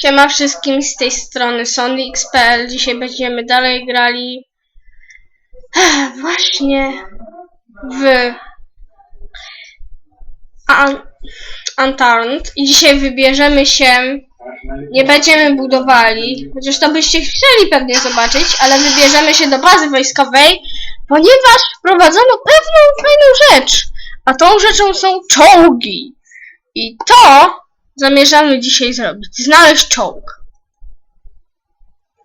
Siema wszystkim z tej strony SonyX.pl. Dzisiaj będziemy dalej grali Ech, właśnie w Un Unturned i dzisiaj wybierzemy się nie będziemy budowali, chociaż to byście chcieli pewnie zobaczyć, ale wybierzemy się do bazy wojskowej, ponieważ wprowadzono pewną fajną rzecz, a tą rzeczą są czołgi. I to zamierzamy dzisiaj zrobić. Znaleźć czołg.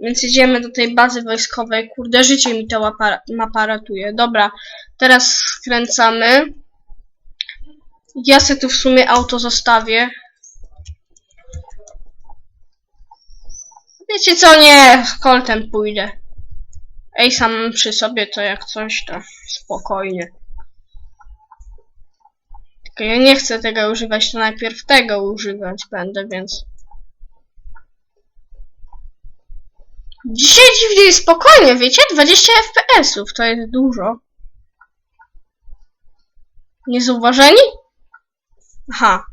Więc idziemy do tej bazy wojskowej. Kurde, życie mi ta łapa- mapa ratuje. Dobra, teraz skręcamy. Ja sobie tu w sumie auto zostawię. Wiecie co, nie, Coltem pójdę. Ej, sam przy sobie to jak coś, to spokojnie. Ja nie chcę tego używać, to najpierw tego używać będę, więc... Dzisiaj dziwnie spokojnie, wiecie? 20 FPS-ów to jest dużo. Niezauważeni? Aha.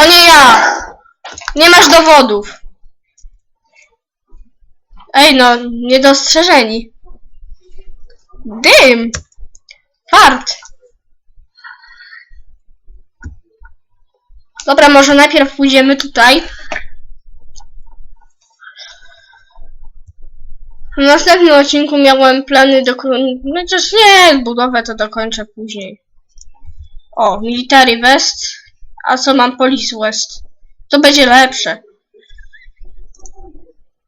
To nie ja! Nie masz dowodów. Ej, no, niedostrzeżeni. Dym! Fart! Dobra, może najpierw pójdziemy tutaj. W następnym odcinku miałem plany do... No chociaż nie, budowę to dokończę później. O, Military West. A co mam Police West? To będzie lepsze.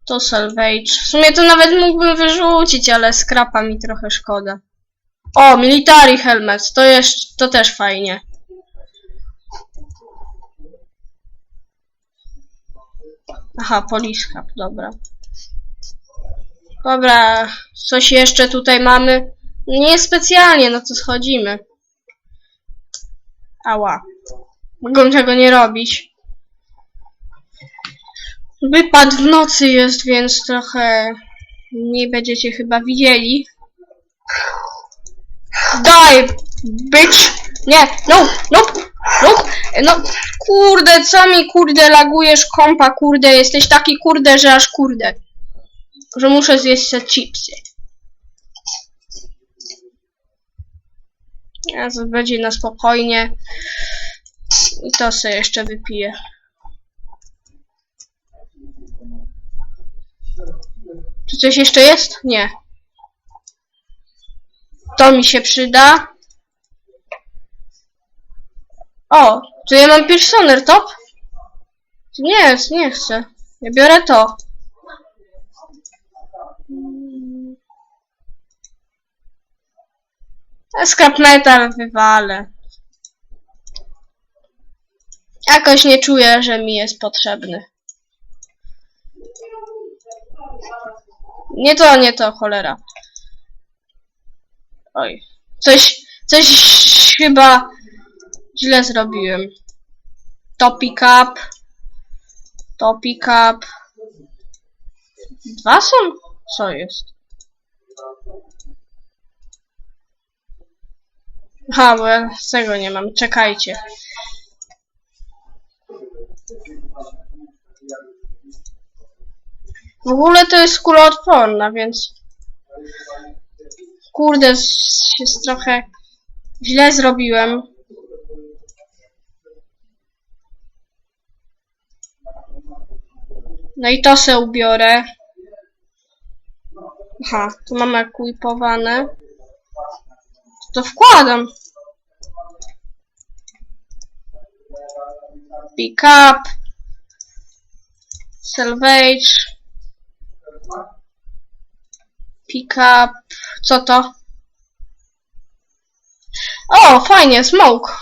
To Salvage. W sumie to nawet mógłbym wyrzucić, ale skrapa mi trochę szkoda. O, Military Helmet. To jest, to też fajnie. Aha, Police Cap, dobra. Dobra, coś jeszcze tutaj mamy? Nie specjalnie, no to schodzimy. Ała. Mogą tego nie robić. Wypad w nocy jest, więc trochę nie będziecie chyba widzieli. Daj, bitch! Nie, no, no, no, no, kurde, co mi kurde lagujesz kompa, kurde, jesteś taki kurde, że aż kurde. Że muszę zjeść te chipsy. To będzie na spokojnie. To sobie jeszcze wypiję. Czy coś jeszcze jest? Nie. To mi się przyda. O, tu ja mam Piersoner top? Nie, nie chcę. Ja biorę to. Scrap metal wywalę. Jakoś nie czuję, że mi jest potrzebny. Nie to, nie to, cholera. Oj. Coś, coś chyba źle zrobiłem. To pick up. To pick up. Dwa są? Co jest? Aha, bo ja tego nie mam. Czekajcie. W ogóle to jest kuloodporna, więc... Kurde, jest trochę źle zrobiłem. No i to se ubiorę. Aha, tu mam ekwipowane. To wkładam. Pick up. Salvage. Pick up. Co to? O, fajnie, smoke.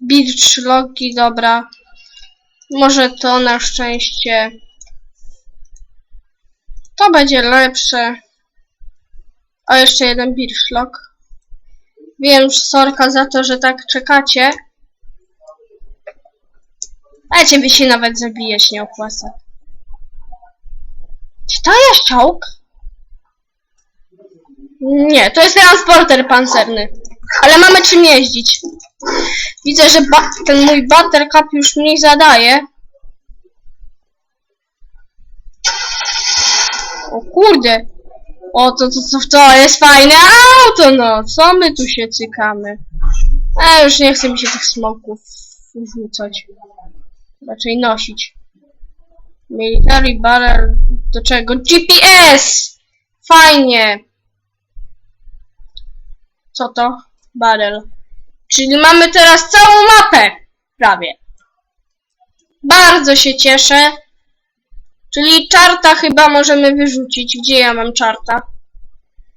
Beach logi, dobra. Może to na szczęście. To będzie lepsze. O, jeszcze jeden Birchlock. Wiem, sorka za to, że tak czekacie. A ciebie się nawet zabijać nie opłaca. Czy to jest czołg? Nie, to jest transporter pancerny. Ale mamy czym jeździć. Widzę, że ten mój buttercup już mniej zadaje. O kurde. O, to, to, to, to jest fajne auto, no. Co my tu się cykamy? A już nie chce mi się tych smoków rzucać. Raczej nosić. Military barrel do czego? GPS! Fajnie. Co to? Barrel. Czyli mamy teraz całą mapę. Prawie. Bardzo się cieszę. Czyli czarta chyba możemy wyrzucić. Gdzie ja mam czarta?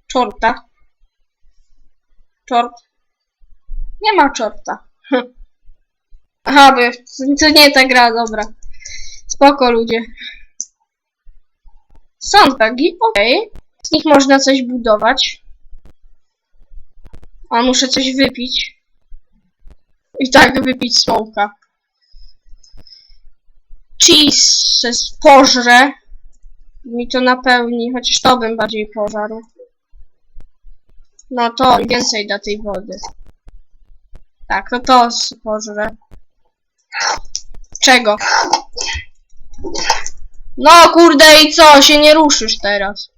Czorta. Czort. Nie ma czorta. Hm. Aha, bo to nie ta gra, dobra. Spoko ludzie. Sandbagi, okej. Z nich można coś budować. A muszę coś wypić. I tak wypić smoka. Cheese se pożrę. Mi to napełni, chociaż to bym bardziej pożarł. No to więcej da tej wody. Tak, to to pożrę. Czego? No kurde i co? Się nie ruszysz teraz.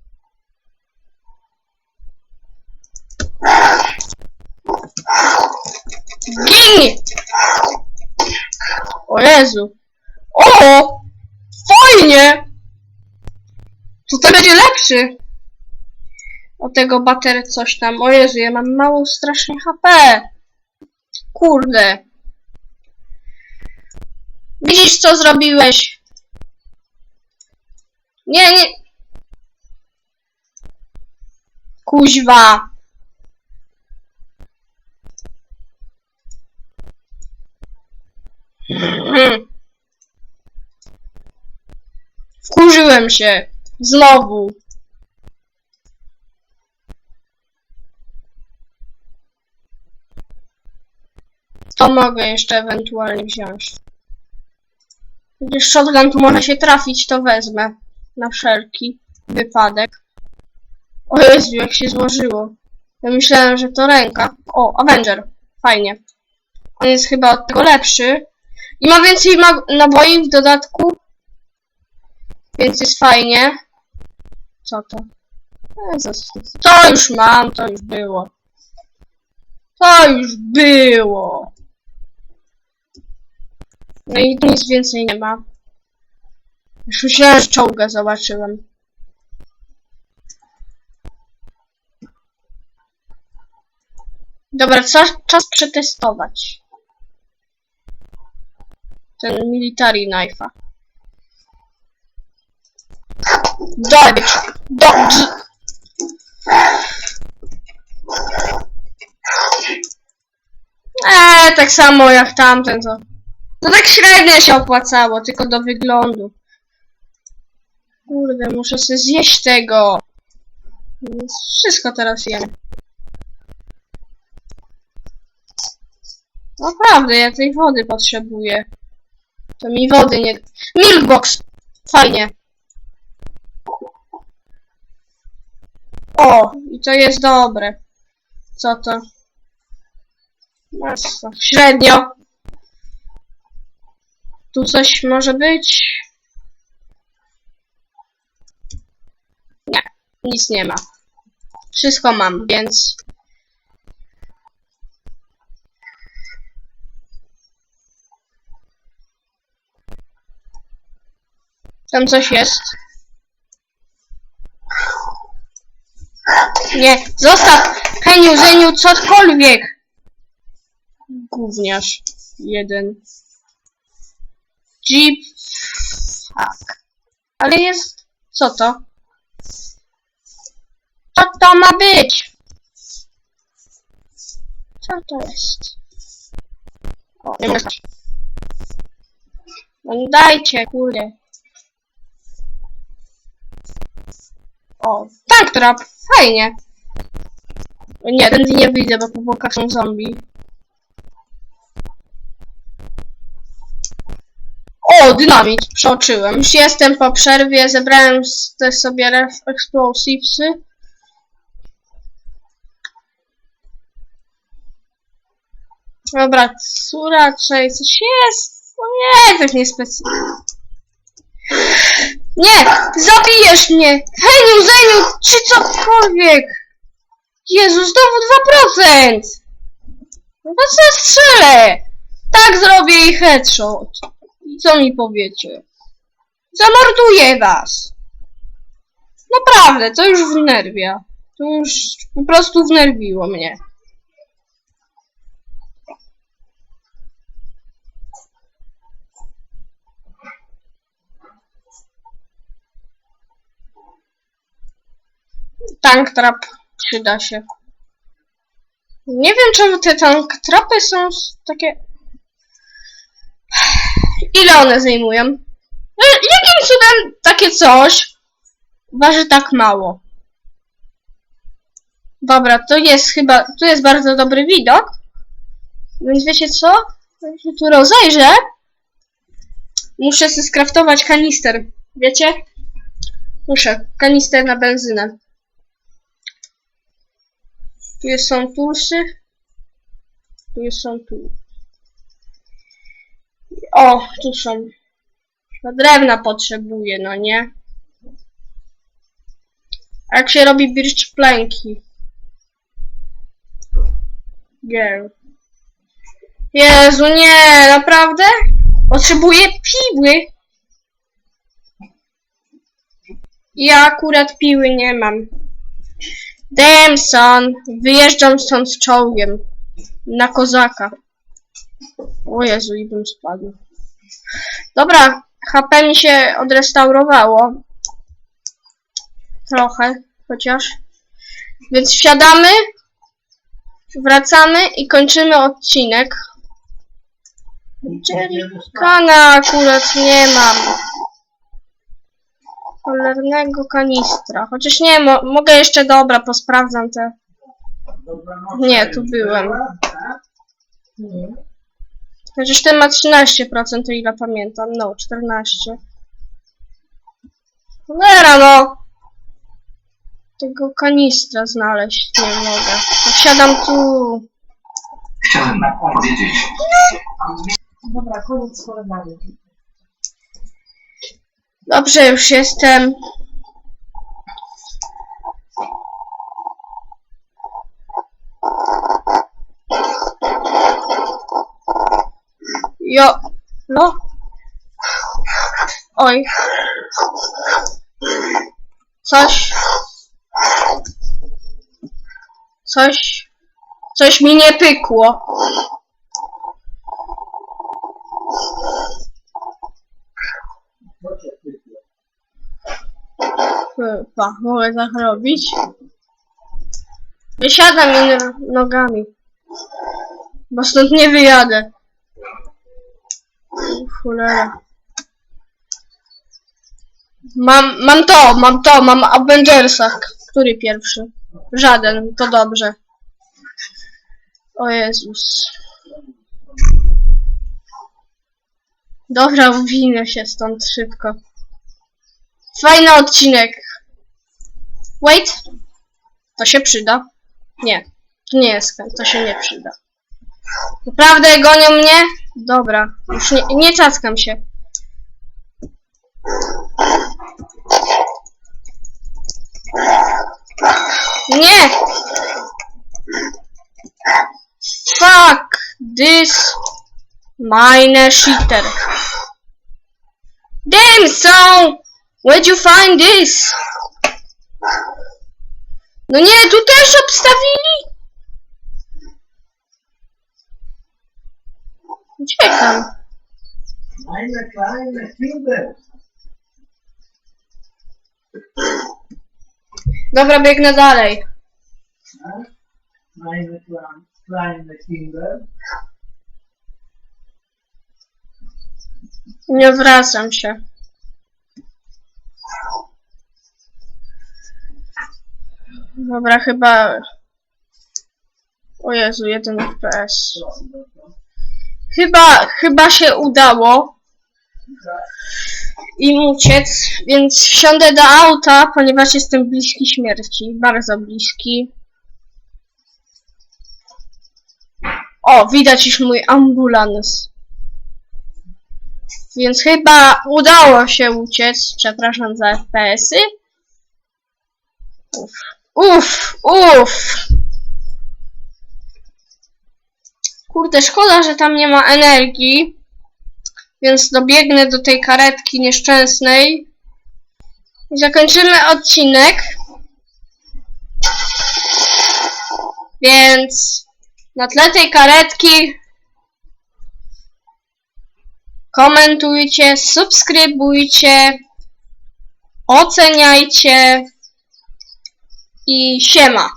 Gin! O Jezu. O! Fajnie! To będzie lepszy. O tego batery coś tam. O Jezu, ja mam mało strasznie HP. Kurde. Widzisz co zrobiłeś? Nie, nie. Kuźwa. Wkurzyłem się. Znowu. To mogę jeszcze ewentualnie wziąć. Gdyż shotgun tu może się trafić, to wezmę. Na wszelki wypadek. O Jezu, jak się złożyło. Ja myślałem, że to ręka. O, Avenger. Fajnie. On jest chyba od tego lepszy. I ma więcej naboi w dodatku. Więc jest fajnie. Co to? To już mam, to już było. To już było. No i nic więcej nie ma. Już myślałem, że czołga zobaczyłem. Dobra, czas, czas przetestować. Ten military knife'a. Dobić! Dobić! Eee, tak samo jak tamten to. To tak średnio się opłacało, tylko do wyglądu. Kurde, muszę sobie zjeść tego. Wszystko teraz jem. Naprawdę, ja tej wody potrzebuję. To mi wody nie... Milkbox! Fajnie. O, i to jest dobre. Co to? Masa. Średnio. Tu coś może być? Nie, nic nie ma. Wszystko mam, więc... Tam coś jest. Nie, zostaw! Heniu, Zeniu, cokolwiek! Gówniarz. Jeden. Jeep. Fuck. Ale jest... Co to? Co to ma być? Co to jest? O, nie stać. No nie dajcie, kurde. O, tank trap. Fajnie. Nie, ten nie wyjdę, bo po bokach są zombie. O, dynamit! Przeoczyłem. Już jestem po przerwie, zebrałem te sobie explosivesy. Dobra, tu raczej coś jest. No nie, tak nie specjalnie. Nie! Zabijesz mnie! Heniu, Zeniu, czy cokolwiek! Jezu, znowu 2%! No to co strzelę? Tak zrobię i headshot. Co mi powiecie? Zamorduję was! Naprawdę, to już wnerwia. To już po prostu wnerwiło mnie. Tank trap przyda się. Nie wiem, czemu te tank trapy są takie... Ile one zajmują? No, Jakim cudem takie coś waży tak mało? Dobra, to jest chyba... Tu jest bardzo dobry widok. Więc wiecie co? Ja się tu rozejrzę. Muszę sobie skraftować kanister. Wiecie? Muszę. Kanister na benzynę. Tu jest są tulsy. Tu jest są tu. O, tu są. No, drewna potrzebuję, no nie? A jak się robi birch planki? Girl. Jezu, nie, naprawdę? Potrzebuję piły. Ja akurat piły nie mam. Damn son, wyjeżdżam stąd z czołgiem. Na kozaka. O Jezu, i bym spadł. Dobra, HP mi się odrestaurowało. Trochę, chociaż. Więc wsiadamy, wracamy i kończymy odcinek. Kana akurat nie mam. Cholernego kanistra. Chociaż nie, mo mogę jeszcze, dobra, posprawdzam te. Nie, tu byłem. Chociaż ten ma 13%, o ile pamiętam. No, 14. Cholera, no! Tego kanistra znaleźć nie mogę. To Wsiadam tu. Chciałem powiedzieć, Dobra, koniec z cholerami. Dobrze, już jestem. Jo, no. Oj. Coś. Coś. Coś mi nie pykło. Chyba, mogę tak robić. Wysiadam innymi nogami. Bo stąd nie wyjadę. Cholera. Mam, mam to, mam to, mam Avengersa. Który pierwszy? Żaden, to dobrze. O Jezus. Dobra, uwinę się stąd szybko. Fajny odcinek. Wait. To się przyda. Nie. To nie jest skan, to się nie przyda. Naprawdę gonią mnie? Dobra. Już nie, nie cackam się. Nie! Fuck this mine cheater. Damn son! Where'd you find this? No nie, tu też obstawili? Uciekam. Kleine, kleine Kinder. Dobra, biegnę dalej. Kleine Kinder. Nie wracam się. Dobra, chyba... O Jezu, jeden FPS. Chyba, chyba się udało. im uciec, więc wsiądę do auta, ponieważ jestem bliski śmierci, bardzo bliski. O, widać już mój ambulans. Więc chyba udało się uciec, przepraszam za FPS-y. Uff, uff, uff. Kurde, szkoda, że tam nie ma energii. Więc dobiegnę do tej karetki nieszczęsnej. Zakończymy odcinek. Więc na tle tej karetki komentujcie, subskrybujcie, oceniajcie i siema.